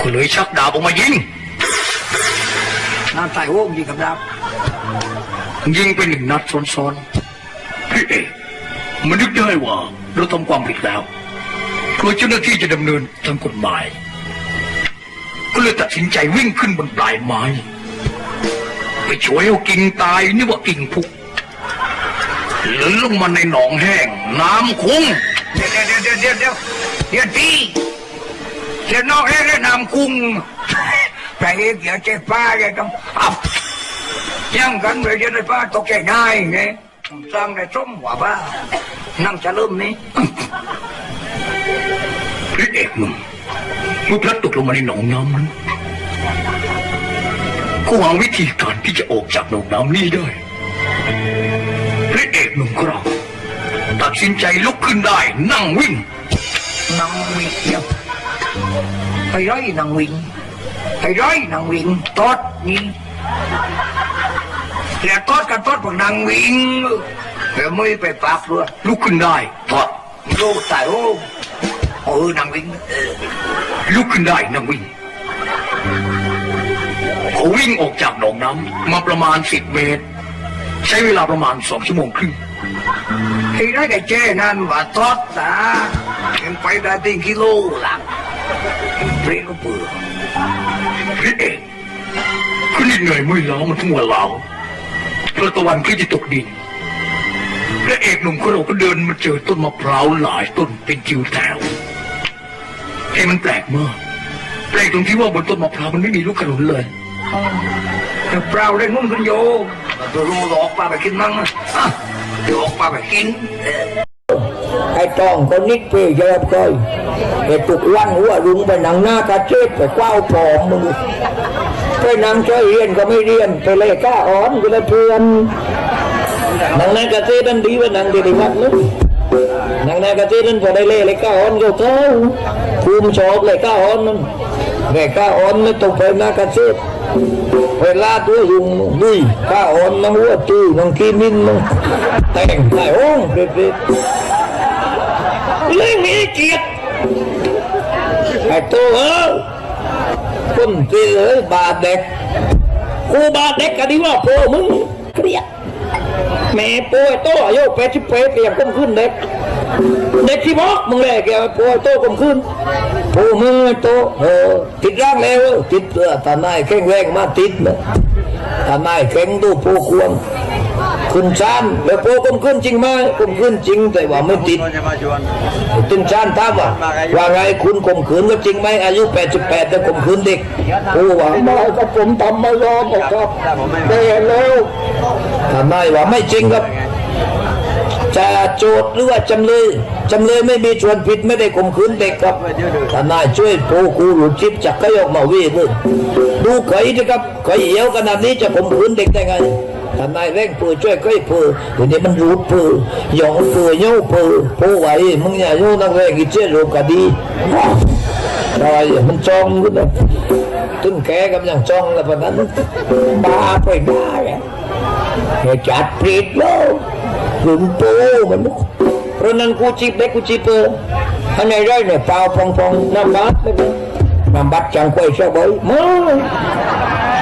ก็เลยชักดาบออกมายิงน้ำใส่โว้งยิงกับดาบยิงไปหนึ่งนัดซ้อนๆพี่เอกมันนึกได้ว่าเราทำความผิดแล้วกลัวเจ้าหน้าที่จะดำเนินทางกฎหมาย ก็เลยตัดสินใจวิ่งขึ้นบนปลายไม้ ไปช่วยเอากิ่งตายนึกว่ากิ่งพุกหรือลงมาในหนองแห้ง น้ำคุ้งเดี๋ยวเดี๋ยวเดี๋ยวเดี๋ยวเดี๋ยวเดี๋ยวพี่ เดี๋ยนอกแห้งและนำกุ้งไปเองเดี๋ยเจ็บป้าแกต้องอับยังกันเลยเดี๋ยวในป้าตกใจง่ายไงสร้างในส้มหัวป้านั่งจะเริ่มนี้พระเอกมึงมื่อพลัดตกลงมาในหนองน้ำนั้นก็วางวิธีการที่จะออกจากหนองน้ำนี้ได้พระเอกหนุ่มของเราตัดสินใจลุกขึ้นได้นั่งวิ่งนั่งวิ่ง ไปร้อยนั่งวิ่งไปร้อยนั่งวิ่งตอดนี่แล้วตอดกันตอดพวกนั่งวิ่งเดี๋ยวไม่ไปปากด้วยลุกขึ้นได้ถอดลูกตายโอ้เออนั่งวิ่งลุกขึ้นได้นั่งวิ่งเขาวิ่งออกจากหนองน้ำมาประมาณสิบเมตร ใช้เวลาประมาณสองชั่วโมงครึ่งไอ้ได้แต่เจ้นั่นว่าทอดตายังไปได้ถึงกิโลหลัง เรี้ยวเปลือพระเอกคุณเหนื่อยมื่อยล้ามันทั้งวันเหลาพระตะวันก็จะตกดินพระเอกหนุ่มของเราก็เดินมาเจอต้นมะพร้าวหลายต้นเป็นจิวแถวเฮ้มันแปลกมากแปลกตรงที่ว่าบนต้นมะพร้าวมันไม่มีลูกขนุนเลยแต่เปล่าได้นุ่นขึ้นโยตัวรู้หลอกปลาไปกินมั่งนะอะหลอกปลาไปกิน ตองคนนิดเปย์เยอะเคยไอ้ตุกวันหัวรุงไปหนังหน้ากระเจ็ดไปกว้าวปลอมมึงไปนั่งช่วยเรียนก็ไม่เรียนไปเลยก้าอ่อนก็เลยเพื่อนหนังหน้ากระเจ็ดนั่นดีว่าหนังเดีวัดนึกหนังหน้ากระเจ็ดนั่นพอได้เล่เลยก้าอ่อนก็เท่าภูมิชอบเลยก้าอ่อนนั่นเลยกล้าอ่อนไม่ต้องไปหน้ากระเจ็ดเวลาตัวยุงดุยกล้าอ่อนนังหัวตื้อนังกีมินนังแต่งได้โอ้งเด็ด ๆเรื่องมีเกียรติไอ้ตัวเออคนที่เอ้ยบาดเด็กกูบาดเด็กกันดีว่าโพมึงเครียดแม่ป่วยโตอายุแปดสิบแปดยังก้มขึ้นเด็กเด็กที่บอกมึงเลยแกป่วยโตก้มขึ้นโพมึงโตเออติดร่างแล้วติดเออตาหน้าแข็งแรงมาติดนะตาหน้าแข็งดูโพควร คุณชานแล้วโพก้มขึ้นจริงไหมก้มขึ้นจริงแต่ว่าไม่ติดตึงชานถามว่าว่าไงคุณข่มขืนก็จริงไหมอายุ 88แต่ข่มขืนเด็กโอ้ว่าไม่ก็ผมทำไม่ยอมหรอกครับได้แล้วทำไมว่าไม่จริงครับจะโจทย์หรือว่าจำเลยจำเลยไม่มีส่วนผิดไม่ได้ข่มขืนเด็กครับทนายช่วยโปกูหลุดชิปจากขยอกมาวีเลยดูไข่ดิครับไข่เหี่ยวขนาดนี้จะข่มขืนเด็กได้ไง ทนายเร่งปือช่วยไข่เปื่อเดี๋ยวนี้มันรูดปื่อหยองปือเย้าปือโอ้ไหวมึงอย่าโยนักเร่งอีเจ้าโลกดีได้มันจองกูนะตึ้งแกกำลังจองแล้วปะนั้นบ้าไปบ้าแกเหตุจัดผิดแล้วหลุมโตมันเพราะนั้นกูจีบเด็กกูจีบเอออันไหนได้เนี่ยเปล่าพองพองน้ำบัดน้ำบัดจังกวยเชื่อใบไม่น้ำบัดเชื่อใบเลยเชื่อยตำน้ำบัดเอาไว้เขามาเจเนยก็มึง